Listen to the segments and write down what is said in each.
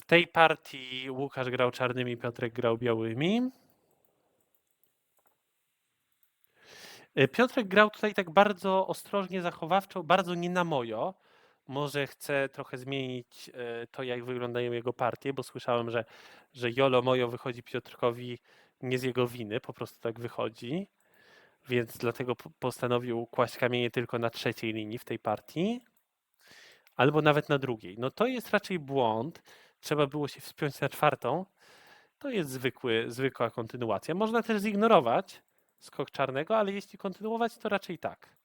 W tej partii Łukasz grał czarnymi, Piotrek grał białymi. Y, Piotrek grał tutaj tak bardzo ostrożnie, zachowawczo, bardzo nie na mojo. Może chce trochę zmienić y, to, jak wyglądają jego partie, bo słyszałem, że, że Jolo Mojo wychodzi Piotrkowi nie z jego winy, po prostu tak wychodzi. Więc dlatego po- postanowił kłaść kamienie tylko na trzeciej linii w tej partii, albo nawet na drugiej. No to jest raczej błąd. Trzeba było się wspiąć na czwartą. To jest zwykły, zwykła kontynuacja. Można też zignorować skok czarnego, ale jeśli kontynuować, to raczej tak.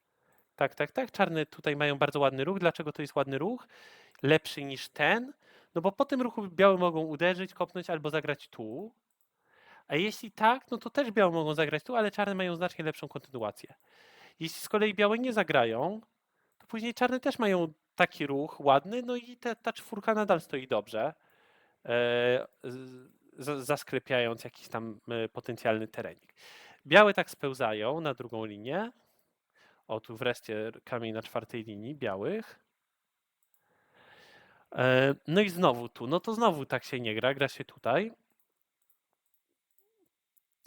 Tak, tak, tak. Czarne tutaj mają bardzo ładny ruch. Dlaczego to jest ładny ruch? Lepszy niż ten? No bo po tym ruchu białe mogą uderzyć, kopnąć albo zagrać tu. A jeśli tak, no to też białe mogą zagrać tu, ale czarne mają znacznie lepszą kontynuację. Jeśli z kolei białe nie zagrają, to później czarne też mają taki ruch ładny, no i te, ta czwórka nadal stoi dobrze, zasklepiając jakiś tam e, potencjalny terenik. Białe tak spełzają na drugą linię. O, tu wreszcie kamień na czwartej linii białych. E, No i znowu tu, no to znowu tak się nie gra, gra się tutaj.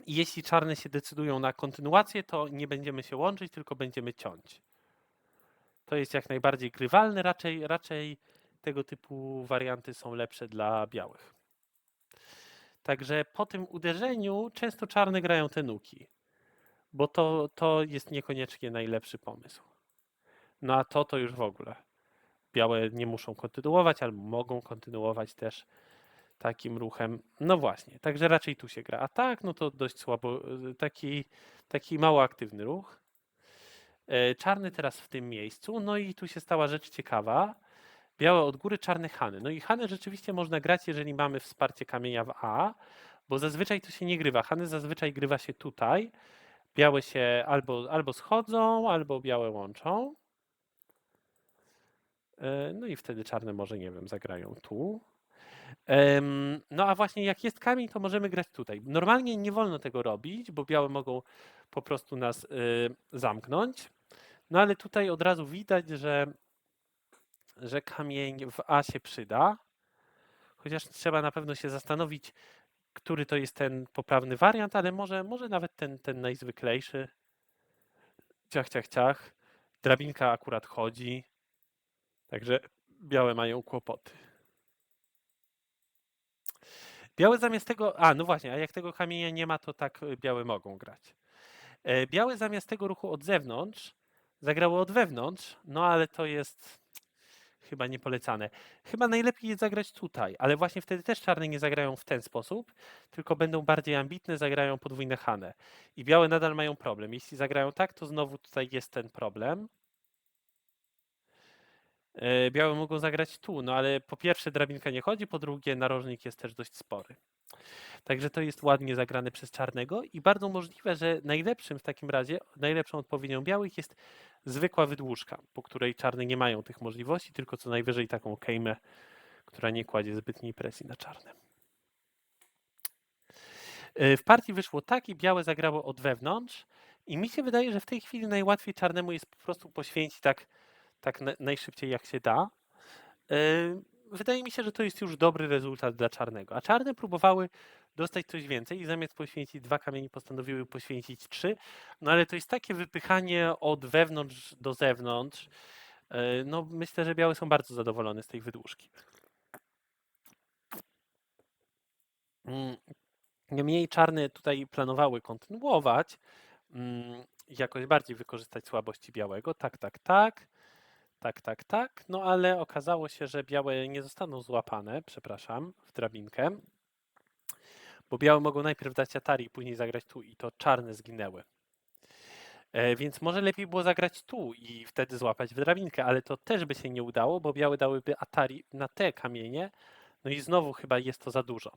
Jeśli czarne się decydują na kontynuację, to nie będziemy się łączyć, tylko będziemy ciąć. To jest jak najbardziej grywalne, raczej, raczej tego typu warianty są lepsze dla białych. Także po tym uderzeniu często czarne grają te nuki, bo to, to jest niekoniecznie najlepszy pomysł. No a to to już w ogóle. Białe nie muszą kontynuować, albo mogą kontynuować też takim ruchem. No właśnie, także raczej tu się gra. A tak, no to dość słabo, taki, taki mało aktywny ruch. E, Czarny teraz w tym miejscu, no i tu się stała rzecz ciekawa. Białe od góry, czarne Hany. No i Hany rzeczywiście można grać, jeżeli mamy wsparcie kamienia w A, bo zazwyczaj to się nie grywa. Hany zazwyczaj grywa się tutaj. Białe się albo, albo schodzą, albo białe łączą. E, No i wtedy czarne może, nie wiem, zagrają tu. No a właśnie jak jest kamień, to możemy grać tutaj. Normalnie nie wolno tego robić, bo białe mogą po prostu nas y, zamknąć. No ale tutaj od razu widać, że, że kamień w A się przyda. Chociaż trzeba na pewno się zastanowić, który to jest ten poprawny wariant, ale może, może nawet ten, ten najzwyklejszy. Ciach, ciach, ciach. Drabinka akurat chodzi. Także białe mają kłopoty. Białe zamiast tego. A, no właśnie, a jak tego kamienia nie ma, to tak y, białe mogą grać. E, Białe zamiast tego ruchu od zewnątrz zagrało od wewnątrz, no ale to jest chyba niepolecane. Chyba najlepiej jest zagrać tutaj, ale właśnie wtedy też czarne nie zagrają w ten sposób, tylko będą bardziej ambitne, zagrają podwójne hane. I białe nadal mają problem. Jeśli zagrają tak, to znowu tutaj jest ten problem. E, Białe mogą zagrać tu, no ale po pierwsze drabinka nie chodzi, po drugie narożnik jest też dość spory. Także to jest ładnie zagrane przez czarnego i bardzo możliwe, że najlepszym w takim razie, najlepszą odpowiedzią białych jest zwykła wydłużka, po której czarne nie mają tych możliwości, tylko co najwyżej taką kejmę, która nie kładzie zbytniej presji na czarne. E, W partii wyszło tak i białe zagrało od wewnątrz i mi się wydaje, że w tej chwili najłatwiej czarnemu jest po prostu poświęcić tak, tak na- najszybciej jak się da. Wydaje mi się, że to jest już dobry rezultat dla czarnego. A czarne próbowały dostać coś więcej i zamiast poświęcić dwa kamienie postanowiły poświęcić trzy. No ale to jest takie wypychanie od wewnątrz do zewnątrz. E, No myślę, że białe są bardzo zadowolone z tej wydłużki. Mm, Niemniej czarne tutaj planowały kontynuować, mm, jakoś bardziej wykorzystać słabości białego. Tak, tak, tak. Tak, tak, tak. No ale okazało się, że białe nie zostaną złapane, przepraszam, w drabinkę. Bo białe mogą najpierw dać Atari później zagrać tu i to czarne zginęły. E, więc może lepiej było zagrać tu i wtedy złapać w drabinkę, ale to też by się nie udało, bo białe dałyby Atari na te kamienie. No i znowu chyba jest to za dużo.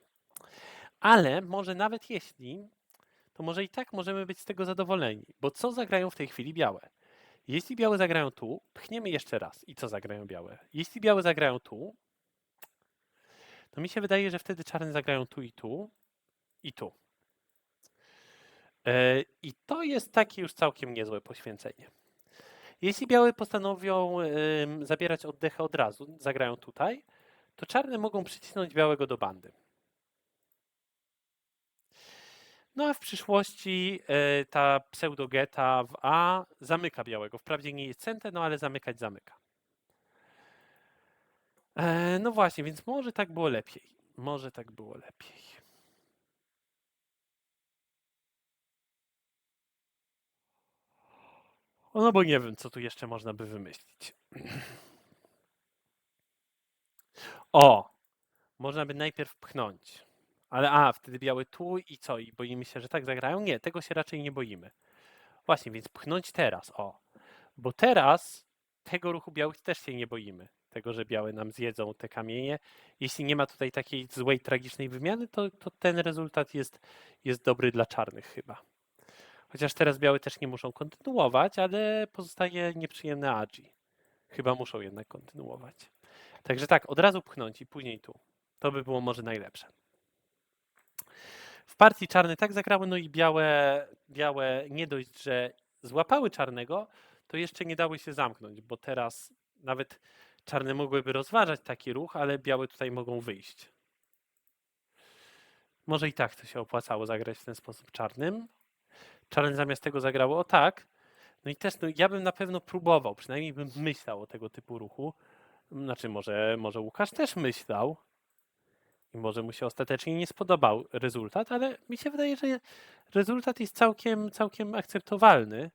Ale może nawet jeśli, to może i tak możemy być z tego zadowoleni, bo co zagrają w tej chwili białe? Jeśli białe zagrają tu, pchniemy jeszcze raz. I co zagrają białe? Jeśli białe zagrają tu, to mi się wydaje, że wtedy czarne zagrają tu i tu i tu. E, I to jest takie już całkiem niezłe poświęcenie. Jeśli białe postanowią zabierać oddechy od razu, zagrają tutaj, to czarne mogą przycisnąć białego do bandy. No a w przyszłości e, ta pseudogeta w A zamyka białego. Wprawdzie nie jest centę, no ale zamykać zamyka. E, no właśnie, więc może tak było lepiej. Może tak było lepiej. No bo nie wiem, co tu jeszcze można by wymyślić. O! Można by najpierw pchnąć. Ale a, wtedy biały tu i co? I boimy się, że tak zagrają? Nie, tego się raczej nie boimy. Właśnie, więc pchnąć teraz, o. Bo teraz tego ruchu białych też się nie boimy. Tego, że białe nam zjedzą te kamienie. Jeśli nie ma tutaj takiej złej, tragicznej wymiany, to, to ten rezultat jest, jest dobry dla czarnych chyba. Chociaż teraz białe też nie muszą kontynuować, ale pozostaje nieprzyjemne agi. Chyba muszą jednak kontynuować. Także tak, od razu pchnąć i później tu. To by było może najlepsze. W partii czarne tak zagrały, no i białe, białe nie dość, że złapały czarnego, to jeszcze nie dały się zamknąć, bo teraz nawet czarne mogłyby rozważać taki ruch, ale białe tutaj mogą wyjść. Może i tak to się opłacało zagrać w ten sposób czarnym. Czarny zamiast tego zagrało o tak. No i też no, ja bym na pewno próbował, przynajmniej bym myślał o tego typu ruchu. Znaczy może, może Łukasz też myślał i może mu się ostatecznie nie spodobał rezultat, ale mi się wydaje, że rezultat jest całkiem, całkiem akceptowalny.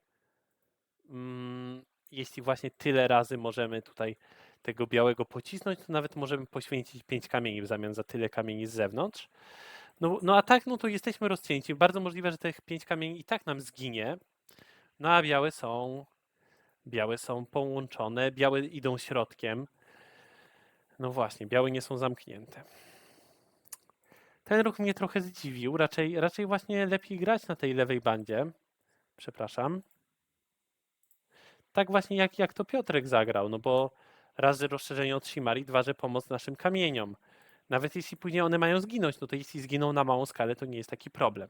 Mm, Jeśli właśnie tyle razy możemy tutaj tego białego pocisnąć, to nawet możemy poświęcić 5 kamieni w zamian za tyle kamieni z zewnątrz. No, no a tak, no to jesteśmy rozcięci. Bardzo możliwe, że tych 5 kamieni i tak nam zginie. No a białe są, białe są połączone, białe idą środkiem. No właśnie, białe nie są zamknięte. Ten ruch mnie trochę zdziwił. Raczej, raczej właśnie lepiej grać na tej lewej bandzie. Przepraszam. Tak właśnie jak, jak to Piotrek zagrał, no bo raz, że rozszerzenie Shimari, dwa, że pomoc naszym kamieniom. Nawet jeśli później one mają zginąć, no to jeśli zginą na małą skalę, to nie jest taki problem.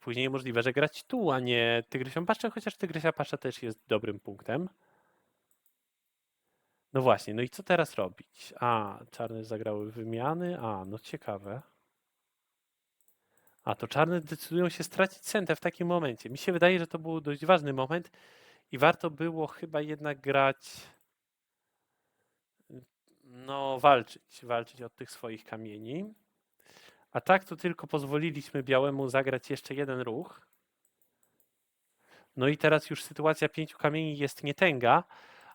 Później możliwe, że grać tu, a nie Tygrysią Paszczę, chociaż Tygrysia Paszcza też jest dobrym punktem. No właśnie, no i co teraz robić? A, czarne zagrały wymiany. A, no ciekawe. A, to czarne decydują się stracić centę w takim momencie. Mi się wydaje, że to był dość ważny moment i warto było chyba jednak grać no walczyć, walczyć od tych swoich kamieni. A tak to tylko pozwoliliśmy białemu zagrać jeszcze jeden ruch. No i teraz już sytuacja pięciu kamieni jest nietęga,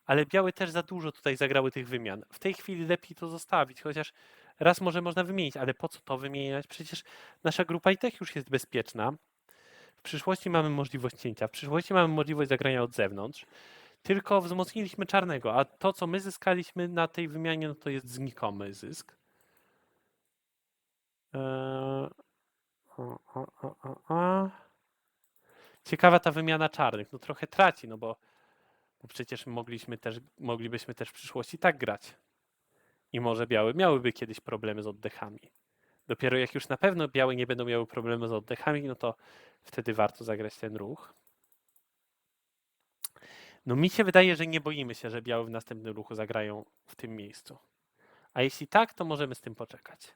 ale białe też za dużo tutaj zagrały tych wymian. W tej chwili lepiej to zostawić, chociaż raz może można wymienić, ale po co to wymieniać? Przecież nasza grupa i tak już jest bezpieczna. W przyszłości mamy możliwość cięcia, w przyszłości mamy możliwość zagrania od zewnątrz tylko wzmocniliśmy czarnego, a to, co my zyskaliśmy na tej wymianie, no to jest znikomy zysk. Eee. Ciekawa ta wymiana czarnych. No trochę traci, no bo, bo przecież mogliśmy też, moglibyśmy też w przyszłości tak grać. I może białe miałyby kiedyś problemy z oddechami. Dopiero jak już na pewno białe nie będą miały problemu z oddechami, no to wtedy warto zagrać ten ruch. No mi się wydaje, że nie boimy się, że białe w następnym ruchu zagrają w tym miejscu. A jeśli tak, to możemy z tym poczekać.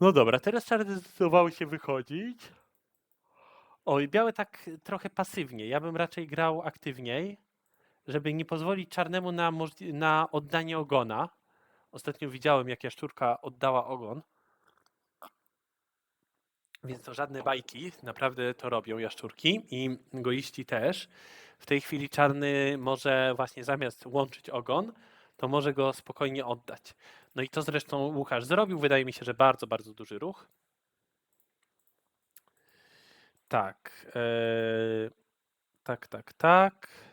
No dobra, teraz czarne zdecydowały się wychodzić. Oj, białe tak trochę pasywnie. Ja bym raczej grał aktywniej, żeby nie pozwolić czarnemu na, na oddanie ogona. Ostatnio widziałem, jak jaszczurka oddała ogon. Więc to żadne bajki, naprawdę to robią jaszczurki i goiści też. W tej chwili czarny może właśnie zamiast łączyć ogon, to może go spokojnie oddać. No i to zresztą Łukasz zrobił. Wydaje mi się, że bardzo, bardzo duży ruch. Tak. e, tak, tak, tak.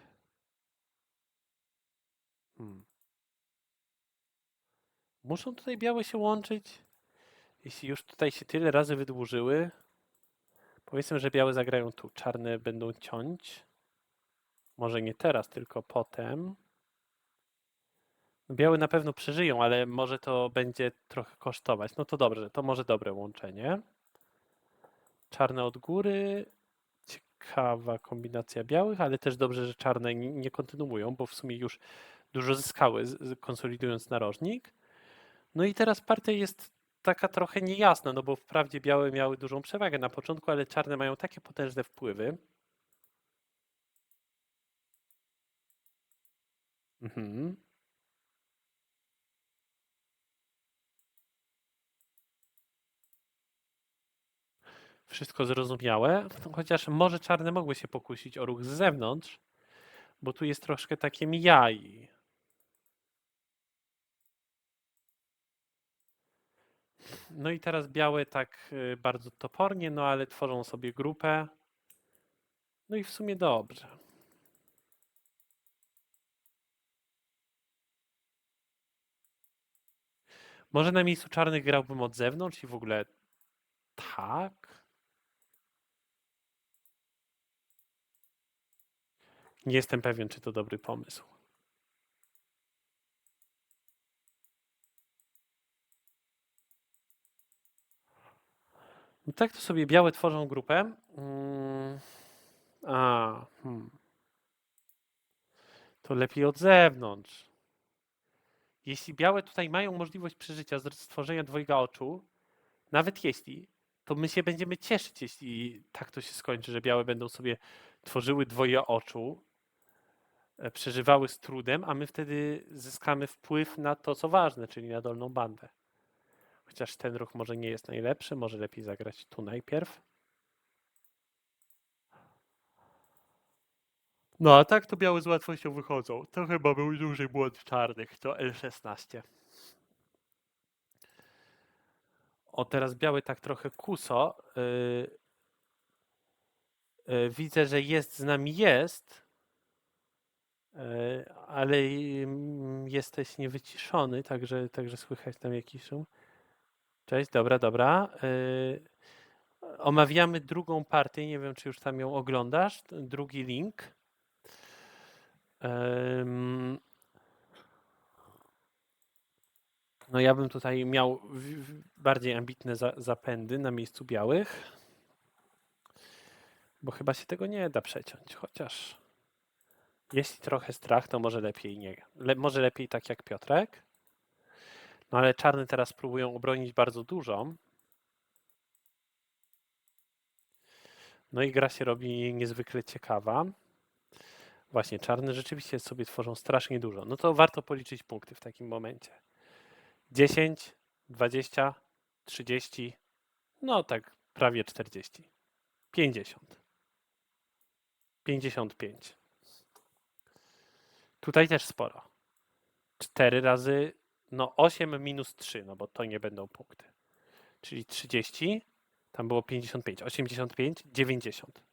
Hmm. Muszą tutaj białe się łączyć? Jeśli już tutaj się tyle razy wydłużyły, powiedzmy, że białe zagrają tu, czarne będą ciąć. Może nie teraz, tylko potem. No, Białe na pewno przeżyją, ale może to będzie trochę kosztować. No to dobrze, to może dobre łączenie. Czarne od góry. Ciekawa kombinacja białych, ale też dobrze, że czarne nie nie kontynuują, bo w sumie już dużo zyskały, konsolidując narożnik. No i teraz partia jest taka trochę niejasna, no bo wprawdzie białe miały dużą przewagę na początku, ale czarne mają takie potężne wpływy. Mhm. Wszystko zrozumiałe, chociaż może czarne mogły się pokusić o ruch z zewnątrz, bo tu jest troszkę takie mijaj. No i teraz białe tak y, bardzo topornie, no ale tworzą sobie grupę. No i w sumie dobrze. Może na miejscu czarnych grałbym od zewnątrz i w ogóle tak? Nie jestem pewien, czy to dobry pomysł. No tak to sobie białe tworzą grupę. Mm. A, hmm. To lepiej od zewnątrz. Jeśli białe tutaj mają możliwość przeżycia, stworzenia dwojga oczu, nawet jeśli, to my się będziemy cieszyć, jeśli tak to się skończy, że białe będą sobie tworzyły dwoje oczu, e, przeżywały z trudem, a my wtedy zyskamy wpływ na to, co ważne, czyli na dolną bandę. Chociaż ten ruch może nie jest najlepszy, może lepiej zagrać tu najpierw. No a tak to białe z łatwością wychodzą. To chyba był duży błąd czarnych, to L16. O, teraz biały tak trochę kuso. Yy, yy, widzę, że jest z nami jest, yy, ale mm, jesteś niewyciszony, także, także słychać tam jakiś szum. Cześć, dobra, dobra. Yy, omawiamy drugą partię, nie wiem, czy już tam ją oglądasz, drugi link. No ja bym tutaj miał bardziej ambitne za, zapędy na miejscu białych, bo chyba się tego nie da przeciąć, chociaż jeśli trochę strach, to może lepiej nie. Le, może lepiej tak jak Piotrek. No ale czarny teraz próbują obronić bardzo dużo. No i gra się robi niezwykle ciekawa. Właśnie, czarne rzeczywiście sobie tworzą strasznie dużo. No to warto policzyć punkty w takim momencie. 10, 20, 30, no tak prawie 40. 50. 55. Tutaj też sporo. 4 razy, no 8 minus 3, no bo to nie będą punkty. Czyli 30, tam było 55, 85, 90.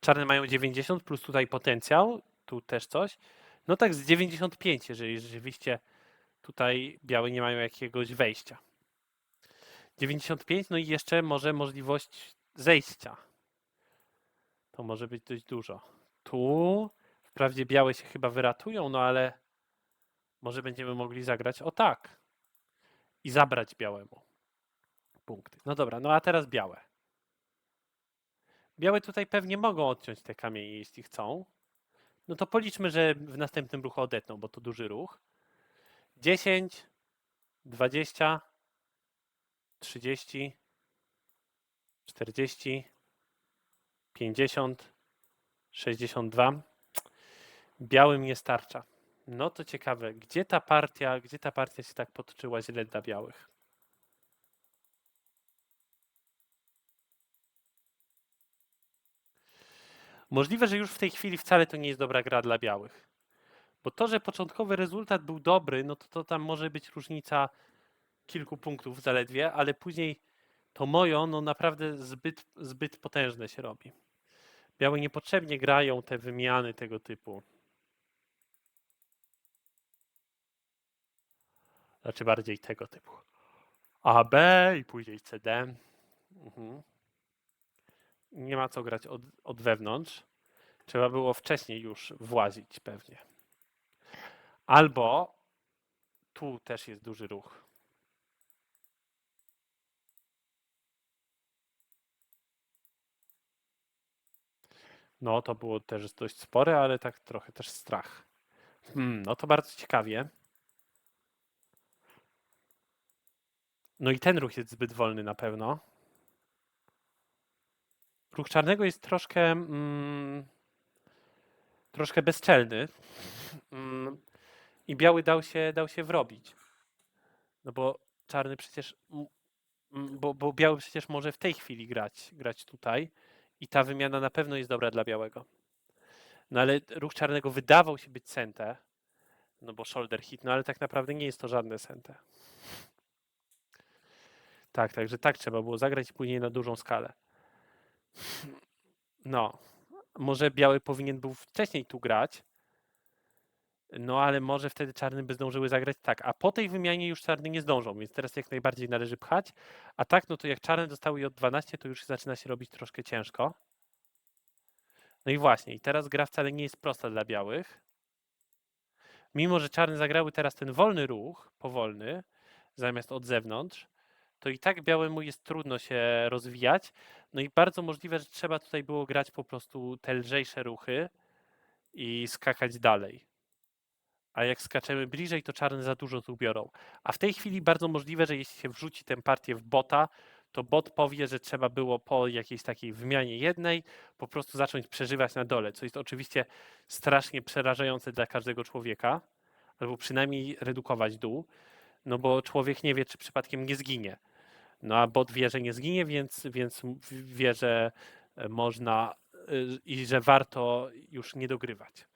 Czarne mają 90 plus tutaj potencjał, tu też coś. No tak z 95, jeżeli rzeczywiście tutaj białe nie mają jakiegoś wejścia. 95, no i jeszcze może możliwość zejścia. To może być dość dużo. Tu wprawdzie białe się chyba wyratują, no ale może będziemy mogli zagrać o tak i zabrać białemu punkty. No dobra, no a teraz białe. Białe tutaj pewnie mogą odciąć te kamienie, jeśli chcą. No to policzmy, że w następnym ruchu odetną, bo to duży ruch. 10, 20, 30, 40, 50, 62. Białym nie starcza. No to ciekawe, gdzie ta partia, gdzie ta partia się tak potoczyła źle dla białych? Możliwe, że już w tej chwili wcale to nie jest dobra gra dla białych. Bo to, że początkowy rezultat był dobry, no to, to tam może być różnica kilku punktów zaledwie, ale później to mojo, no naprawdę zbyt, zbyt potężne się robi. Białe niepotrzebnie grają te wymiany tego typu. Znaczy bardziej tego typu. A, B i później CD. Mhm. Nie ma co grać od, od wewnątrz. Trzeba było wcześniej już włazić pewnie. Albo tu też jest duży ruch. No, to było też dość spore, ale tak trochę też strach. Hmm, no to bardzo ciekawie. No i ten ruch jest zbyt wolny na pewno. Ruch czarnego jest troszkę mm, troszkę bezczelny. Mm, I biały dał się, dał się wrobić. No bo czarny przecież. Bo, bo biały przecież może w tej chwili grać, grać tutaj. I ta wymiana na pewno jest dobra dla białego. No ale ruch czarnego wydawał się być sente. No bo shoulder hit, no ale tak naprawdę nie jest to żadne sente. Tak, także tak trzeba było zagrać później na dużą skalę. No, może biały powinien był wcześniej tu grać. No ale może wtedy czarny by zdążyły zagrać tak, a po tej wymianie już czarny nie zdążą, więc teraz jak najbardziej należy pchać. A tak, no to jak czarne dostały J12, to już zaczyna się robić troszkę ciężko. No i właśnie, i teraz gra wcale nie jest prosta dla białych. Mimo, że czarne zagrały teraz ten wolny ruch, powolny, zamiast od zewnątrz, to i tak białemu jest trudno się rozwijać. No i bardzo możliwe, że trzeba tutaj było grać po prostu te lżejsze ruchy i skakać dalej. A jak skaczemy bliżej, to czarne za dużo tu biorą. A w tej chwili bardzo możliwe, że jeśli się wrzuci tę partię w bota, to bot powie, że trzeba było po jakiejś takiej wymianie jednej po prostu zacząć przeżywać na dole, co jest oczywiście strasznie przerażające dla każdego człowieka, albo przynajmniej redukować dół, no bo człowiek nie wie, czy przypadkiem nie zginie. No a bot wie, że nie zginie, więc, więc wie, że e, można y, i że warto już nie dogrywać.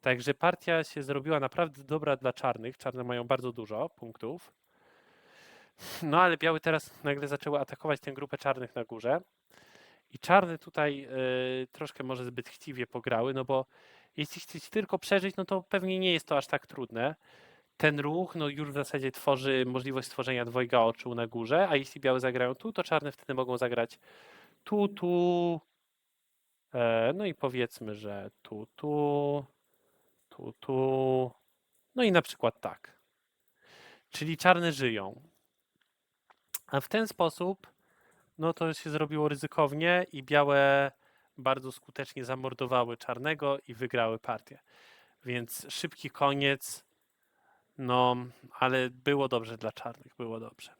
Także partia się zrobiła naprawdę dobra dla czarnych. Czarne mają bardzo dużo punktów. No ale białe teraz nagle zaczęły atakować tę grupę czarnych na górze. I czarne tutaj y, troszkę może zbyt chciwie pograły, no bo jeśli chcecie tylko przeżyć, no to pewnie nie jest to aż tak trudne. Ten ruch no już w zasadzie tworzy możliwość stworzenia dwojga oczu na górze, a jeśli białe zagrają tu, to czarne wtedy mogą zagrać tu, tu, e, no i powiedzmy, że tu, tu, tu, tu, no i na przykład tak. Czyli czarne żyją. A w ten sposób, no to się zrobiło ryzykownie i białe bardzo skutecznie zamordowały czarnego i wygrały partię. Więc szybki koniec, no, ale było dobrze dla czarnych, było dobrze.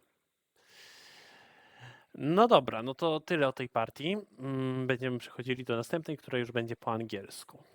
No dobra, no to tyle o tej partii. Mm, Będziemy przechodzili do następnej, która już będzie po angielsku.